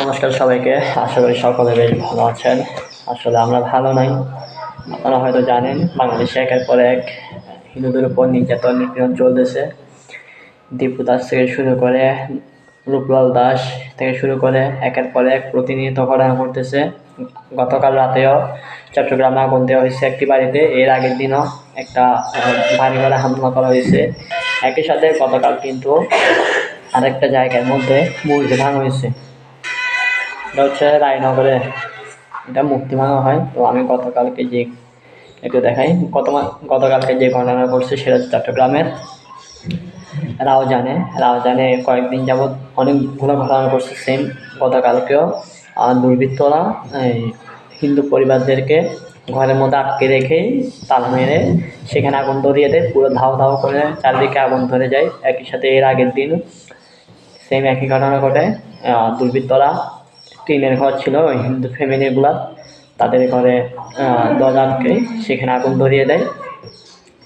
নমস্কার সবাইকে। আশা করি সকলে বেশ ভালো আছেন। আসলে আমরা ভালো নাই। আপনারা হয়তো জানেন, বাংলাদেশে একের পর এক হিন্দুদের উপর নির্যাতন নিপীড়ন চলতেছে। দীপু দাস থেকে শুরু করে রূপলাল দাস থেকে শুরু করে একের পর এক প্রতিনিয়ত ঘটনা ঘটতেছে। গতকাল রাতেও চট্টগ্রামে আগুন দেওয়া হয়েছে একটি বাড়িতে। এর আগের দিনও একটা বাড়ি ঘরে হামলা করা হয়েছে। একই সাথে গতকাল কিন্তু আরেকটা জায়গার মধ্যে মূর্তি ভাঙা হয়েছে। এটা হচ্ছে রায়নগরে, এটা মুক্তি ভাঙা হয়। তো আমি গতকালকে যে একটু দেখাই গত গতকালকে যে ঘটনা ঘটছে সেটা হচ্ছে চট্টগ্রামের। রাও জানে কয়েকদিন যাবৎ অনেকগুলো ঘটনা ঘটছে সেম গতকালকেও। আর দুর্বৃত্তরা হিন্দু পরিবারদেরকে ঘরের মধ্যে আটকে রেখেই তালা মেরে সেখানে আগুন ধরিয়ে দেয়, পুরো ধাও ধাও করে চারদিকে আগুন ধরে যায়। একই সাথে এর আগের দিন সেম একই ঘটনা ঘটে। দুর্বৃত্তরা টিনের ঘর ছিল, ওই হিন্দু ফ্যামিলিগুলা তাদের ঘরে আটকে সেখানে আগুন ধরিয়ে দেয়।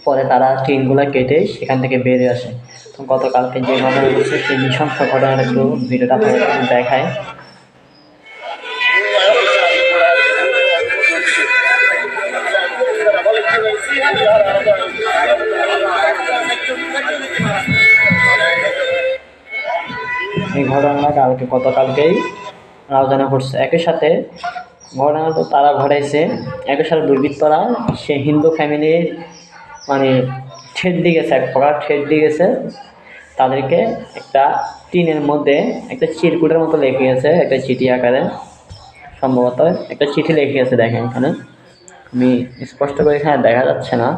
পরে তারা টিনগুলো কেটে সেখান থেকে বেরিয়ে আসে। তো গতকালকে যে ঘটনা ঘটেছে, সেই নৃশংস ঘটনার একটু ভিডিওটা আপনাদের দেখায় এই ঘটনা কালকে, গতকালকেই রাজধানী করছে। একই সাথে ঘটনা তো তারা ঘটাইছে। একই সাথে দুর্বৃত্তরা সে হিন্দু ফ্যামিলির মানে ঠেট দিয়ে গেছে, এক প্রকার ঠেট দিয়ে গেছে। তাদেরকে একটা টিনের মধ্যে একটা চিরকুটের মতো লেখে গেছে একটা চিঠি আকারে। সম্ভবত একটা চিঠি লেখে গেছে দেখেন এখানে। আমি স্পষ্ট করে এখানে দেখা যাচ্ছে না,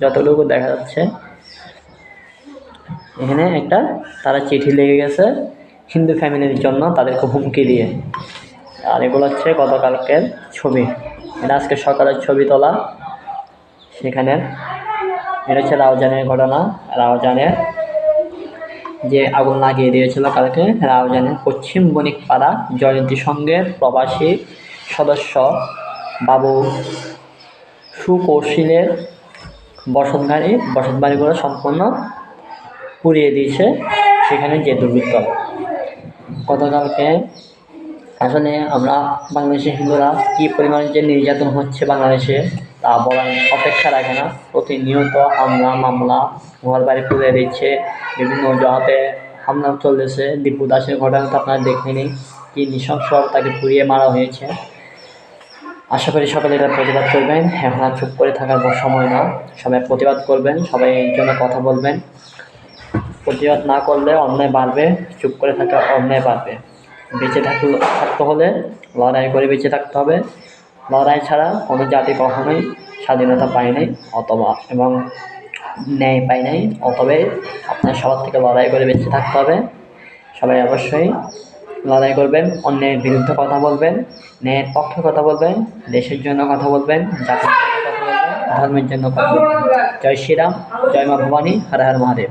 যতটুকু দেখা যাচ্ছে। এখানে একটা তারা চিঠি লেগে গেছে। হিন্দু ফ্যামিলির জন্য তাদেরকে হুমকি দিয়ে। আর এগুলো হচ্ছে গতকালকের ছবি। এটা আজকে সকালের ছবি তোলা। সেখানে এটা হচ্ছে রাউজানের ঘটনা। রাউজানের যে আগুন লাগিয়ে দিয়েছিল কালকে, রাউজানের পশ্চিম বণিক পাড়া জয়ন্তী সংঘের প্রবাসী সদস্য বাবু সুকৌশলের বসতবাড়ি বসতবাড়িগুলো সম্পূর্ণ পুড়িয়ে দিয়েছে। সেখানে যে দুর্বৃত্ত। গতকালকে। আসলে আমরা বাংলাদেশের হিন্দুরা কী পরিমাণে যে নির্যাতন হচ্ছে বাংলাদেশে তা বলার অপেক্ষা রাখে না। প্রতিনিয়ত হামলা, মামলা ঘর বাড়ি পুড়ে দিচ্ছে, বিভিন্ন অজুহাতে হামলা চলতেছে। দীপু দাসের ঘটনা তো আপনারা দেখেনি কি নৃশংস তাকে পুড়িয়ে মারা হয়েছে। আশা করি সকলে এটা প্রতিবাদ করবেন। এখন আর চুপ করে থাকার সময় না। সবাই প্রতিবাদ করবেন, সবাই এই জন্য কথা বলবেন। প্রতিবাদ না করলে অন্যায় বাড়বে, চুপ করে থাকা অন্যায় বাড়বে। বেঁচে থাকতে হলে লড়াই করে বেঁচে থাকতে হবে। লড়াই ছাড়া কোনো জাতি কখনোই স্বাধীনতা পায় নাই, অথবা এবং ন্যায় পায় নাই অতবে আপনার সবার থেকে লড়াই করে বেঁচে থাকতে হবে। সবাই অবশ্যই লড়াই করবেন অন্যের বিরুদ্ধে কথা বলবেন, ন্যায়ের পক্ষে কথা বলবেন, দেশের জন্য কথা বলবেন, জাতির জন্য কথা বলবেন, ধর্মের জন্য কথা বলবেন। জয় শ্রীরাম, জয় মা ভবানী, হর হর মহাদেব।